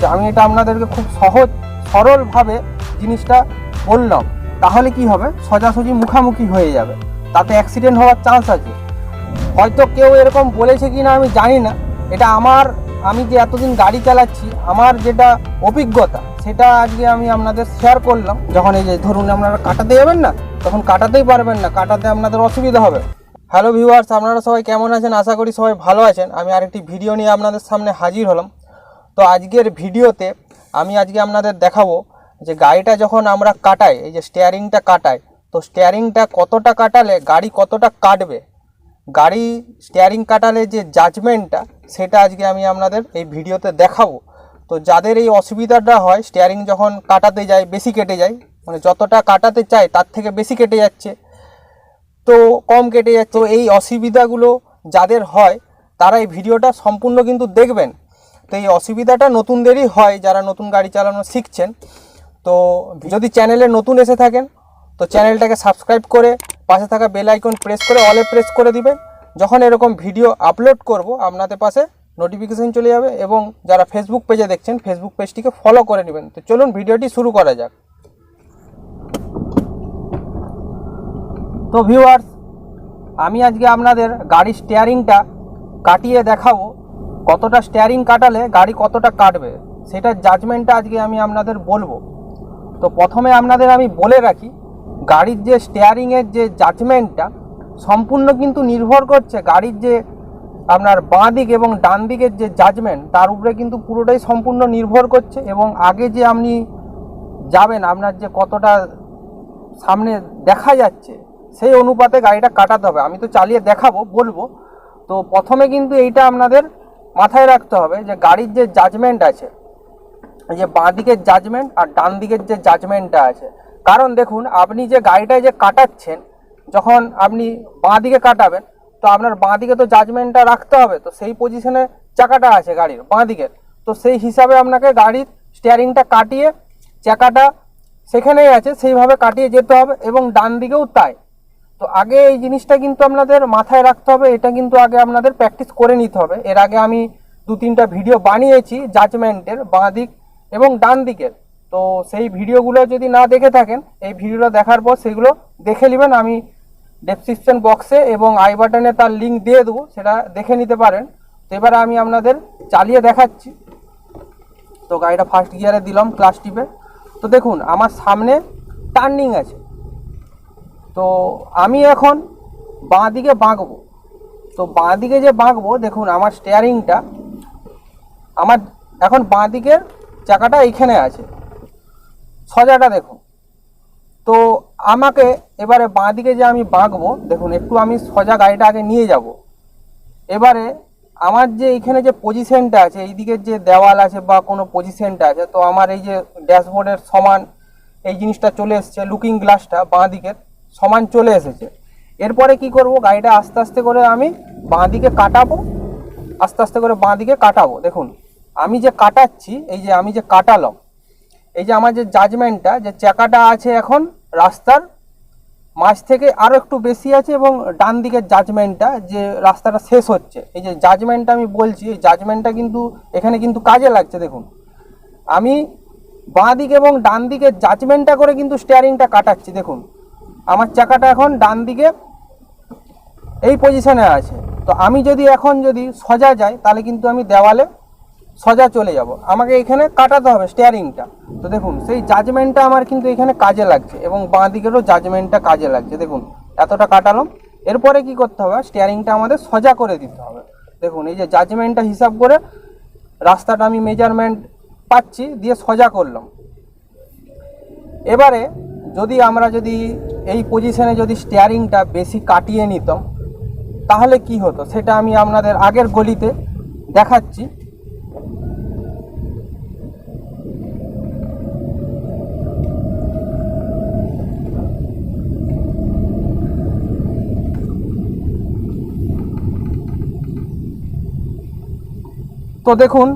হচ্ছে আমি এটা আপনাদেরকে খুব সহজ, সরলভাবে জিনিসটা বললাম, তাহলে কি হবে? সোজাসুজি মুখামুখি হয়ে যাবে। তাতে অ্যাক্সিডেন্ট হওয়ার চান্স আছে। হয়তো কেউ এরকম বলেছে কি না আমি জানি না। এটা আমার, আমি যে এতদিন গাড়ি চালাচ্ছি, আমার যেটা অভিজ্ঞতা, সেটা আজকে আমি আপনাদের শেয়ার করলাম। যখন এই যে ধরুন আপনারা কাটাতে যাবেন না, তখন কাটাতেই পারবেন না, কাটাতে আপনাদের অসুবিধা হবে। হ্যালো ভিউয়ার্স আপনারা সবাই কেমন আছেন? আশা করি সবাই ভালো আছেন। আমি আরেকটি ভিডিও নিয়ে আপনাদের সামনে হাজির হলাম। তো আজকের ভিডিওতে আমি আজকে আপনাদের দেখাবো যে গাড়িটা যখন আমরা কাটাই, এই যে স্টিয়ারিংটা কাটাই, তো স্টিয়ারিংটা কতটা কাটালে গাড়ি কতটা কাটবে? গাড়ি স্টিয়ারিং কাটালে যে জাজমেন্টটা সেটা আজকে আমি আপনাদের এই ভিডিওতে দেখাবো। তো যাদের এই অসুবিধাটা হয় স্টিয়ারিং যখন কাটাতে যায়, বেশি কেটে যায় মানে যতটা কাটাতে চায়, তার থেকে বেশি কেটে যাচ্ছে, তো কম কেটে যাচ্ছে। তো এই অসুবিধাগুলো যাদের হয়, তারা এই ভিডিওটা সম্পূর্ণ কিন্তু দেখবেন। তো এই অসুবিধাটা নতুনদেরই হয়, যারা নতুন গাড়ি চালানো শিখছেন। তো যদি চ্যানেলে নতুন এসে থাকেন, তো চ্যানেলটাকে সাবস্ক্রাইব করে পাশে থাকা বেল আইকন প্রেস করে অলে প্রেস করে দিবেন। যখন এরকম ভিডিও আপলোড করব, আপনাদের পাশে নোটিফিকেশন চলে যাবে এবং যারা ফেসবুক পেজে দেখছেন ফেসবুক পেজটিকে ফলো করে নেবেন। তো চলুন ভিডিওটি শুরু করা যাক। তো ভিউয়ার্স আমি আজকে আপনাদের গাড়ির স্টিয়ারিংটা কাটিয়ে দেখাবো। কতটা স্টিয়ারিং কাটালে গাড়ি কতটা কাটবে, সেটার জাজমেন্টটা আজকে আমি আপনাদের বলব। তো প্রথমে আপনাদের আমি বলে রাখি, গাড়ির যে স্টিয়ারিংয়ের যে জাজমেন্টটা সম্পূর্ণ কিন্তু নির্ভর করছে গাড়ির যে আপনার বাঁ দিক এবং ডান দিকের যে জাজমেন্ট তার উপরে কিন্তু পুরোটাই সম্পূর্ণ নির্ভর করছে এবং আগে যে আপনি যাবেন, আপনার যে কতটা সামনে দেখা যাচ্ছে, সেই অনুপাতে গাড়িটা কাটাতে হবে। আমি তো চালিয়ে দেখাবো, বলব। তো প্রথমে কিন্তু এইটা আপনাদের মাথায় রাখতে হবে যে গাড়ির যে জাজমেন্ট আছে যে বাঁ দিকের জাজমেন্ট আর ডান দিকের যে জাজমেন্টটা আছে। কারণ দেখুন, আপনি যে গাড়িটায় যে কাটাচ্ছেন, যখন আপনি বাঁ দিকে কাটাবেন, তো আপনার বাঁ দিকে তো জাজমেন্টটা রাখতে হবে, তো সেই পজিশনে চাকাটা আছে গাড়ির, বাঁ দিকের। তো সেই হিসাবে আপনাকে গাড়ির স্টিয়ারিংটা কাটিয়ে, চাকাটা সেখানেই আছে, সেইভাবে কাটিয়ে যেতে হবে এবং ডান দিকেও তাই। তো আগে এই জিনিসটা কিন্তু আপনাদের মাথায় রাখতে হবে, এটা কিন্তু আগে আপনাদের প্র্যাকটিস করে নিতে হবে। এর আগে আমি দু তিনটা ভিডিও বানিয়েছি জাজমেন্টের বাঁ দিক এবং ডান দিকের। তো সেই ভিডিওগুলো যদি না দেখে থাকেন, এই ভিডিওটা দেখার পর সেগুলো দেখে নেবেন। আমি ডেসক্রিপশন বক্সে এবং আই বাটনে তার লিঙ্ক দিয়ে দেবো, সেটা দেখে নিতে পারেন। তো এবারে আমি আপনাদের চালিয়ে দেখাচ্ছি। তো গাড়িটা ফার্স্ট গিয়ারে দিলাম ক্লাস টিপে। তো দেখুন, আমার সামনে টার্নিং আছে। তো আমি এখন বাঁ দিকে বাঁকবো। তো বাঁ দিকে যে বাঁকবো, দেখুন আমার স্টিয়ারিংটা আমার এখন বাঁ দিকের চাকাটা এইখানে আছে। সজাটা দেখুন। তো আমাকে এবারে বাঁ দিকে যে আমি বাঁকবো, দেখুন একটু আমি সজা গাড়িটা আগে নিয়ে যাব। এবারে আমার যে এইখানে যে পজিশনটা আছে এই দিকের যে দেওয়াল আছে বা কোনো পজিশনটা আছে, তো আমার এই যে ড্যাশবোর্ডের সমান এই জিনিসটা চলে এসছে লুকিং গ্লাসটা বাঁ দিকের। সমান চলে এসেছে। এরপরে কি করব? গাড়িটা আস্তে আস্তে করে আমি বাঁ দিকে কাটাবো। আস্তে আস্তে করে বাঁ দিকে কাটাবো। দেখুন, আমি যে কাটাচ্ছি, এই যে আমি যে কাটালাম, এই যে আমার যে জাজমেন্টটা যে চাকাটা আছে এখন রাস্তার, মাঝ থেকে আরও একটু বেশি আছে এবং ডান দিকের জাজমেন্টটা যে রাস্তাটা শেষ হচ্ছে। এই যে জাজমেন্টটা আমি বলছি, এই জাজমেন্টটা কিন্তু এখানে কিন্তু কাজে লাগছে, দেখুন। আমি বাঁ দিক এবং ডান দিকের জাজমেন্টটা করে কিন্তু স্টিয়ারিংটা কাটাচ্ছি, দেখুন। আমার চাকাটা এখন ডান দিকে এই পজিশনে আছে। তো আমি যদি এখন যদি সজা যাই, তাহলে কিন্তু আমি দেওয়ালে সজা চলে যাব। আমাকে এখানে কাটাতে হবে স্টিয়ারিংটা তো দেখুন, সেই জাজমেন্টটা আমার কিন্তু এখানে কাজে লাগছে এবং বাঁ দিকেরও জাজমেন্টটা কাজে লাগছে। দেখুন, এতটা কাটালাম। এরপরে কি করতে হবে? স্টিয়ারিংটা আমাদের সজা করে দিতে হবে। দেখুন, এই যে জাজমেন্টটা হিসাব করে রাস্তাটা আমি মেজারমেন্ট পাচ্ছি, দিয়ে সজা করলাম। এবারে যদি আমরা যদি এই পজিশনে যদি স্টিয়ারিংটা বেশি কাটিয়ে নিতাম, তাহলে কি হতো? সেটা আমি আপনাদের আগের গলিতে দেখাচ্ছি। তো দেখুন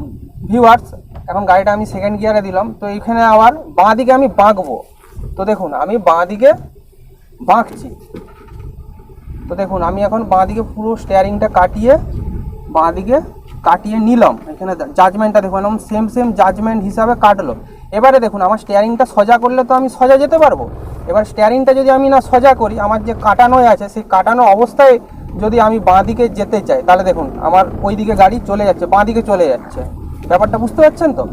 ভিউয়ার্স এখন গাড়িটা আমি সেকেন্ড গিয়ারে দিলাম, তো এইখানে আবার বাঁ দিকে আমি বাঁকবো। তো দেখুন, আমি বাঁ দিকে বাঁকছি। তো দেখুন, আমি এখন বাঁদিকে পুরো স্টিয়ারিংটা কাটিয়ে, বাঁদিকে কাটিয়ে নিলাম। এখানে জাজমেন্টটা দেখুন, একদম সেম সেম জাজমেন্ট হিসাবে কাটলো। এবারে দেখুন, আমার স্টিয়ারিংটা সোজা করলে তো আমি সোজা যেতে পারব। এবার স্টিয়ারিংটা যদি আমি না সোজা করি, আমার যে কাটানো আছে, সেই কাটানো অবস্থায় যদি আমি বাঁ দিকে যেতে চাই, তাহলে দেখুন, আমার ওই দিকে গাড়ি চলে যাচ্ছে বাঁ দিকে চলে যাচ্ছে। ব্যাপারটা বুঝতে পারছেন তো?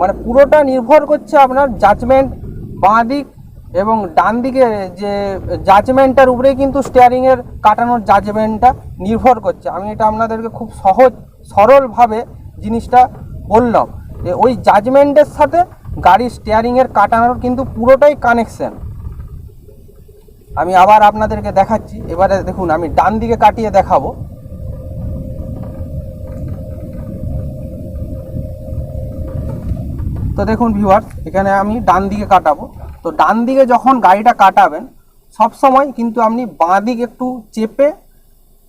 মানে পুরোটা নির্ভর করছে আপনার জাজমেন্ট বাঁ দিক এবং ডান দিকে যে জাজমেন্টটার উপরেই কিন্তু স্টিয়ারিংয়ের কাটানোর জাজমেন্টটা নির্ভর করছে। আমি এটা আপনাদেরকে খুব সহজ, সরলভাবে জিনিসটা বললাম যে ওই জাজমেন্টের সাথে গাড়ির স্টিয়ারিংয়ের কাটানোর কিন্তু পুরোটাই কানেকশন আমি আবার আপনাদেরকে দেখাচ্ছি। এবারে দেখুন, আমি ডান দিকে কাটিয়ে দেখাবো। তো দেখুন ভিউয়ার্স এখানে আমি ডান দিকে কাটাবো। তো ডান দিকে যখন গাড়িটা কাটাবেন, সব সময় কিন্তু আপনি বাঁ দিক একটু চেপে,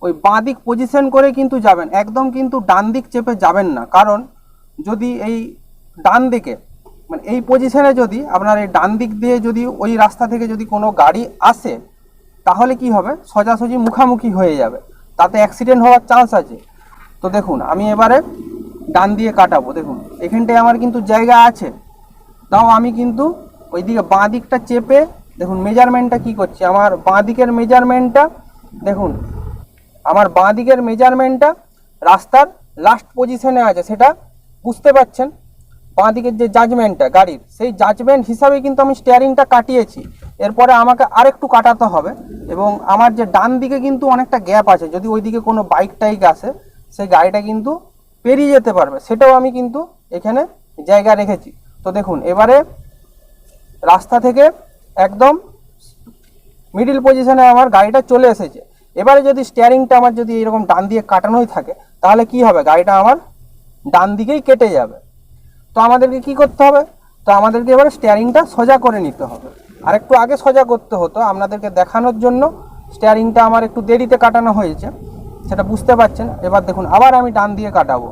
ওই বাঁ দিক পজিশন করে কিন্তু যাবেন। একদম কিন্তু ডান দিক চেপে যাবেন না। কারণ যদি এই ডান দিকে মানে এই পজিশনে যদি আপনার এই ডান দিক দিয়ে যদি ওই রাস্তা থেকে যদি কোনো গাড়ি আসে, তাহলে কি হবে? সোজাসুজি মুখামুখি হয়ে যাবে। তাতে অ্যাক্সিডেন্ট হওয়ার চান্স আছে। তো দেখুন, আমি এবারে ডান দিয়ে কাটাবো। দেখুন, এখানটায় আমার কিন্তু জায়গা আছে। তাও আমি কিন্তু ওইদিকে বাঁ দিকটা চেপে দেখুন মেজারমেন্টটা কি করছে? আমার বাঁ দিকের মেজারমেন্টটা দেখুন, আমার বাঁ দিকের মেজারমেন্টটা রাস্তার লাস্ট পজিশনে আছে, সেটা বুঝতে পারছেন? বাঁ দিকের যে জাজমেন্টটা গাড়ির, সেই জাজমেন্ট হিসাবে কিন্তু আমি স্টিয়ারিংটা কাটিয়েছি। এরপরে আমাকে আরেকটু কাটাতে হবে এবং আমার যে ডান দিকে কিন্তু অনেকটা গ্যাপ আছে, যদি ওইদিকে কোনো বাইক টাইক আসে, সেই গাড়িটা কিন্তু পেরিয়ে যেতে পারবে। সেটাও আমি কিন্তু এখানে জায়গা রেখেছি। তো দেখুন, এবারে রাস্তা থেকে একদম মিডিল পজিশনে আমার গাড়িটা চলে এসেছে। এবারে যদি স্টিয়ারিংটা আমার যদি এরকম ডান দিয়ে কাটানোই থাকে, তাহলে কি হবে? গাড়িটা আমার ডান দিকেই কেটে যাবে। তো আমাদেরকে কি করতে হবে? তো আমাদেরকে এবারে স্টিয়ারিংটা সোজা করে নিতে হবে। আর একটু আগে সোজা করতে হতো আপনাদেরকে দেখানোর জন্য। স্টিয়ারিংটা আমার একটু দেরিতে কাটানো হয়েছে, সেটা বুঝতে পারছেন। এবার দেখুন, আবার আমি ডান দিয়ে কাটাবো।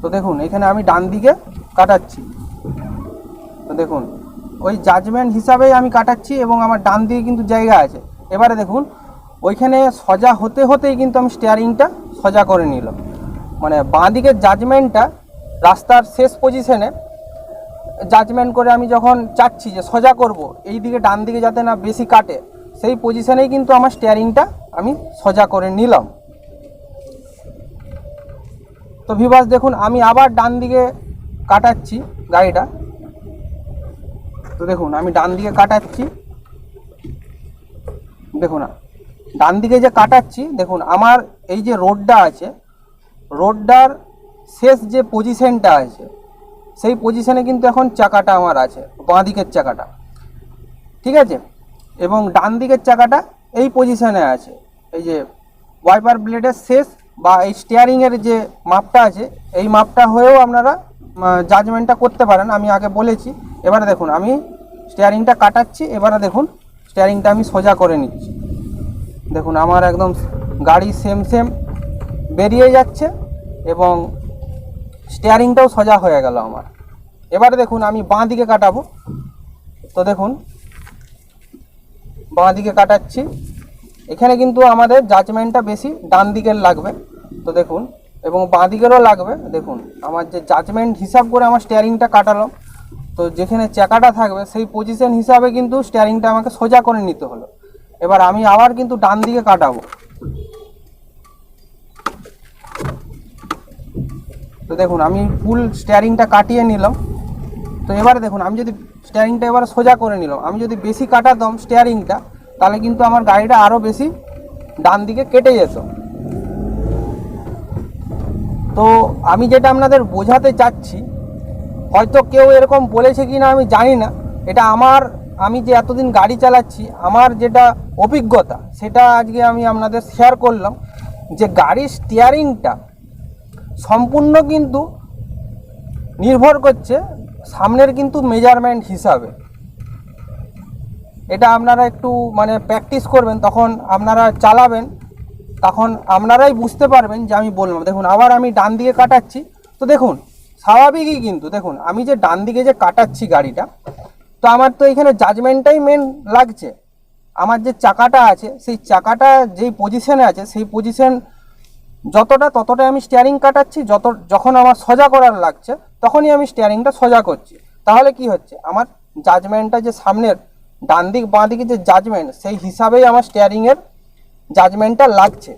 তো দেখুন, এখানে আমি ডান দিকে কাটাচ্ছি। দেখুন, ওই জাজমেন্ট হিসাবেই আমি কাটাচ্ছি এবং আমার ডান দিকে কিন্তু জায়গা আছে। এবারে দেখুন, ওইখানে সজা হতে হতেই কিন্তু আমি স্টিয়ারিংটা সজা করে নিলাম। মানে বাঁ দিকের জাজমেন্টটা রাস্তার শেষ পজিশনে জাজমেন্ট করে আমি যখন চাচ্ছি যে সোজা করব, এই দিকে ডান দিকে যাতে না বেশি কাটে, সেই পজিশনেই কিন্তু আমার স্টিয়ারিংটা আমি সোজা করে নিলাম। তো ভিভাস দেখুন, আমি আবার ডান দিকে কাটাচ্ছি গাড়িটা। তো দেখুন, আমি ডান দিকে কাটাচ্ছি। দেখুন, ডান দিকে যে কাটাচ্ছি, দেখুন, আমার এই যে রোডটা আছে, রোডটার শেষ যে পজিশনটা আছে, সেই পজিশনে কিন্তু এখন চাকাটা আমার আছে, বাঁ দিকের চাকাটা। ঠিক আছে? এবং ডান দিকের চাকাটা এই পজিশনে আছে। এই যে ওয়াইপার ব্লেডের শেষ বা এই স্টিয়ারিংয়ের যে মাপটা আছে, এই মাপটা হয়েও আপনারা জাজমেন্টটা করতে পারেন। আমি আগে বলেছি এবারে দেখুন, আমি স্টিয়ারিংটা কাটাচ্ছি, এবারে দেখুন স্টিয়ারিংটা আমি সোজা করে নিচ্ছি। দেখুন, আমার একদম গাড়ি সেম সেম বেরিয়ে যাচ্ছে এবং স্টিয়ারিংটাও সোজা হয়ে গেল আমার। এবারে দেখুন, আমি বাঁ দিকে কাটাবো। তো দেখুন, বাঁ দিকে কাটাচ্ছি। এখানে কিন্তু আমাদের জাজমেন্টটা বেশি, ডান দিকের লাগবে। তো দেখুন, এবং বাঁ দিকেরও লাগবে। দেখুন, আমার যে জাজমেন্ট হিসাব করে আমার স্টিয়ারিংটা কাটালাম। তো যেখানে চাকাটা থাকবে, সেই পজিশন হিসাবে কিন্তু স্টিয়ারিংটা আমাকে সোজা করে নিতে হলো। এবার আমি আবার কিন্তু ডান দিকে কাটাবো। তো দেখুন, আমি ফুল স্টিয়ারিংটা কাটিয়ে নিলাম। তো এবারে দেখুন, আমি যদি স্টিয়ারিংটা এবার সোজা করে নিলাম, আমি যদি বেশি কাটাতাম স্টিয়ারিংটা তাহলে কিন্তু আমার গাড়িটা আরও বেশি ডান দিকে কেটে যেত। তো আমি যেটা আপনাদের বোঝাতে চাচ্ছি হয়তো কেউ এরকম বলেছে কি না আমি জানি না। এটা আমার, আমি যে এতদিন গাড়ি চালাচ্ছি, আমার যেটা অভিজ্ঞতা, সেটা আজকে আমি আপনাদের শেয়ার করলাম যে গাড়ির স্টিয়ারিংটা সম্পূর্ণ কিন্তু নির্ভর করছে সামনের কিন্তু মেজারমেন্ট হিসাবে। এটা আপনারা একটু মানে প্র্যাকটিস করবেন, তখন আপনারা চালাবেন, তখন আপনারাই বুঝতে পারবেন যে আমি বললাম। দেখুন, আবার আমি ডান দিকে কাটাচ্ছি। তো দেখুন স্বাভাবিকই কিন্তু, দেখুন, আমি যে ডান দিকে যে কাটাচ্ছি গাড়িটা, তো আমার তো এখানে জাজমেন্টটাই মেন লাগছে। আমার যে চাকাটা আছে, সেই চাকাটা যেই পজিশনে আছে, সেই পজিশন যতটা ততটাই আমি স্টিয়ারিং কাটাচ্ছি, যত, যখন আমার সোজা করার লাগছে, তখনই আমি স্টিয়ারিংটা সোজা করছি। তাহলে কি হচ্ছে? আমার জাজমেন্টটা যে সামনের ডান দিক, বাঁ দিকে যে জাজমেন্ট সেই হিসাবেই আমার স্টিয়ারিংয়ের জাজমেন্টটা লাগছে।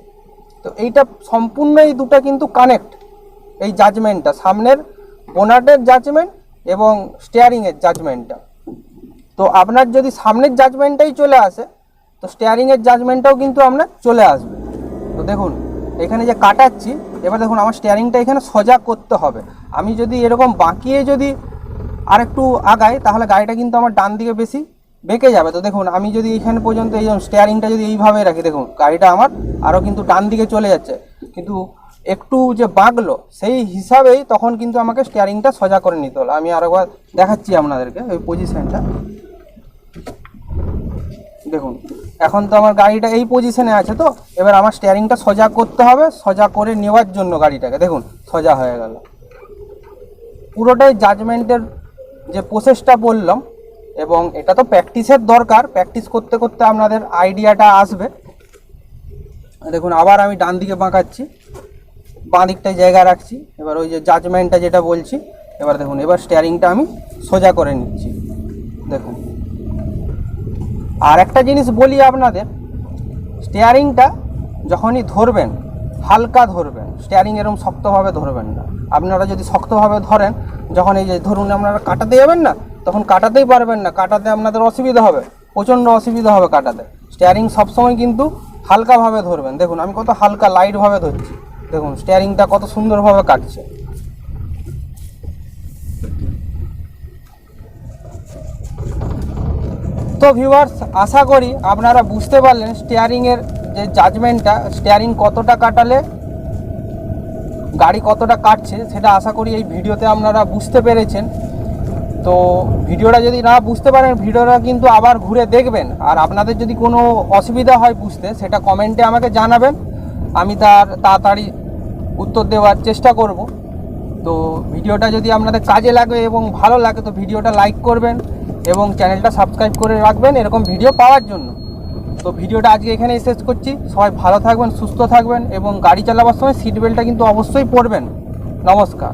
তো এইটা সম্পূর্ণ এই দুটো কিন্তু কানেক্ট এই জাজমেন্টটা সামনের বোনাটের জাজমেন্ট এবং স্টিয়ারিংয়ের জাজমেন্টটা তো আপনার যদি সামনের জাজমেন্টটাই চলে আসে, তো স্টিয়ারিংয়ের জাজমেন্টটাও কিন্তু আপনার চলে আসবে। তো দেখুন, এখানে যে কাটাচ্ছি, এবার দেখুন আমার স্টিয়ারিংটা এখানে সোজা করতে হবে। আমি যদি এরকম বাঁকিয়ে যদি আরেকটু আগাই, তাহলে গাড়িটা কিন্তু আমার ডান দিকে বেশি বেঁকে যাবে। তো দেখুন, আমি যদি এইখানে পর্যন্ত এই স্টিয়ারিংটা যদি এইভাবে রাখি, দেখুন, গাড়িটা আমার আরও কিন্তু ডান দিকে চলে যাচ্ছে। কিন্তু একটু যে বাঁকলো সেই হিসাবেই তখন কিন্তু আমাকে স্টিয়ারিংটা সোজা করে নিতে হলো। আমি আরেকবার দেখাচ্ছি আপনাদেরকে ওই পজিশনটা দেখুন, এখন তো আমার গাড়িটা এই পজিশনে আছে তো, এবার আমার স্টিয়ারিংটা সোজা করতে হবে, সোজা করে নেওয়ার জন্য গাড়িটাকে। দেখুন, সোজা হয়ে গেল। পুরোটাই জাজমেন্টের যে প্রসেসটা বললাম, এবং এটা তো প্র্যাকটিসের দরকার। প্র্যাকটিস করতে করতে আপনাদের আইডিয়াটা আসবে। দেখুন, আবার আমি ডান দিকে বাঁকাচ্ছি। বাঁ দিকটায় জায়গা রাখছি। এবার ওই যে জাজমেন্টটা যেটা বলছি, এবার দেখুন, এবার স্টিয়ারিংটা আমি সোজা করে নিচ্ছি। দেখুন। আর একটা জিনিস বলি আপনাদের স্টিয়ারিংটা যখনই ধরবেন, হালকা ধরবেন স্টিয়ারিং এরকম শক্তভাবে ধরবেন না। আপনারা যদি শক্তভাবে ধরেন, যখন এই যে ধরুন আপনারা কাটাতে যাবেন না, তখন কাটাতেই পারবেন না। কাটাতে আপনাদের অসুবিধা হবে, প্রচণ্ড অসুবিধা হবে কাটাতে। স্টিয়ারিং সবসময় কিন্তু হালকাভাবে ধরবেন। দেখুন, আমি কত হালকা লাইটভাবে ধরছি। দেখুন স্টিয়ারিংটা কত সুন্দরভাবে কাটছে। তো ভিউয়ার্স আশা করি আপনারা বুঝতে পারলেন স্টিয়ারিংয়ের যে জাজমেন্টটা স্টিয়ারিং কতটা কাটালে, গাড়ি কতটা কাটছে, সেটা আশা করি এই ভিডিওতে আপনারা বুঝতে পেরেছেন। তো ভিডিওটা যদি না বুঝতে পারেন, ভিডিওটা কিন্তু আবার ঘুরে দেখবেন। আর আপনাদের যদি কোনো অসুবিধা হয় বুঝতে, সেটা কমেন্টে আমাকে জানাবেন। আমি তার তাড়াতাড়ি উত্তর দেওয়ার চেষ্টা করব। তো ভিডিওটা যদি আপনাদের কাজে লাগে এবং ভালো লাগে, তো ভিডিওটা লাইক করবেন এবং চ্যানেলটা সাবস্ক্রাইব করে রাখবেন এরকম ভিডিও পাওয়ার জন্য। তো ভিডিওটা আজকে এখানেই শেষ করছি। সবাই ভালো থাকবেন, সুস্থ থাকবেন এবং গাড়ি চালাবার সময় সিট বেল্টটা কিন্তু অবশ্যই পড়বেন নমস্কার।